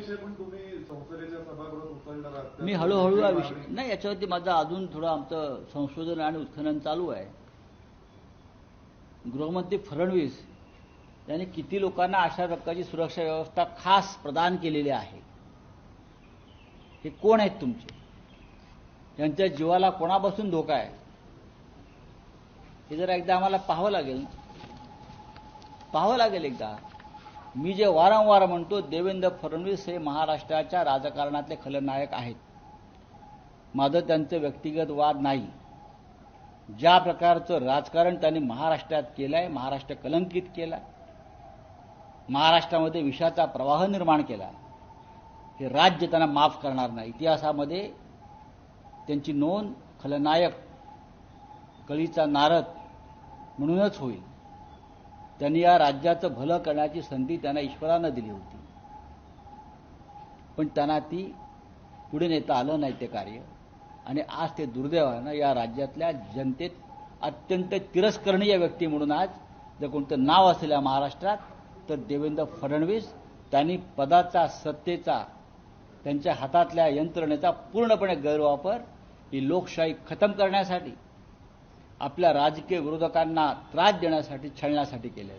विषय पण तुम्ही संसदेच्या सभागृहात उचलणार आहात. मी हळूहळू हा विषय नाही याच्यावरती माझं अजून थोडं आमचं संशोधन आणि उत्खनन चालू आहे. गृहमंत्री फडणवीस यांनी किती लोकांना अशा प्रकारची सुरक्षा व्यवस्था खास प्रदान केलेली आहे? हे कोण आहेत तुमचे? त्यांच्या जीवाला कोणापासून धोका आहे? हे जरा एकदा आम्हाला पाहावं लागेल. पाहावं लागेल एकदा. मी जे वारंवार म्हणतो देवेंद्र फडणवीस हे महाराष्ट्राच्या राजकारणातले खलनायक आहेत. माझं त्यांचं व्यक्तिगत वाद नाही. ज्या प्रकारचं राजकारण त्यांनी महाराष्ट्रात केलंय महाराष्ट्र कलंकित केलाय महाराष्ट्रामध्ये विषाचा प्रवाह निर्माण केला हे राज्य त्यांना माफ करणार नाही. इतिहासामध्ये त्यांची नोंद खलनायक कळीचा नारद म्हणूनच होईल. त्यांनी या राज्याचं भलं करण्याची संधी त्यांना ईश्वरानं दिली होती. पण त्यांना ती पुढे नेता आलं नाही ते कार्य. आणि आज ते दुर्दैवानं या राज्यातल्या जनतेत अत्यंत तिरस्करणीय व्यक्ती म्हणून आज जर कोणतं नाव असेल या महाराष्ट्रात तर देवेंद्र फडणवीस त्यांनी पदाचा सत्तेचा त्यांच्या हातातल्या यंत्रणेचा पूर्णपणे गैरवापर ही लोकशाही खतम करण्यासाठी आपल्या राजकीय विरोधकांना त्रास देण्यासाठी छळण्यासाठी केलेलं आहे.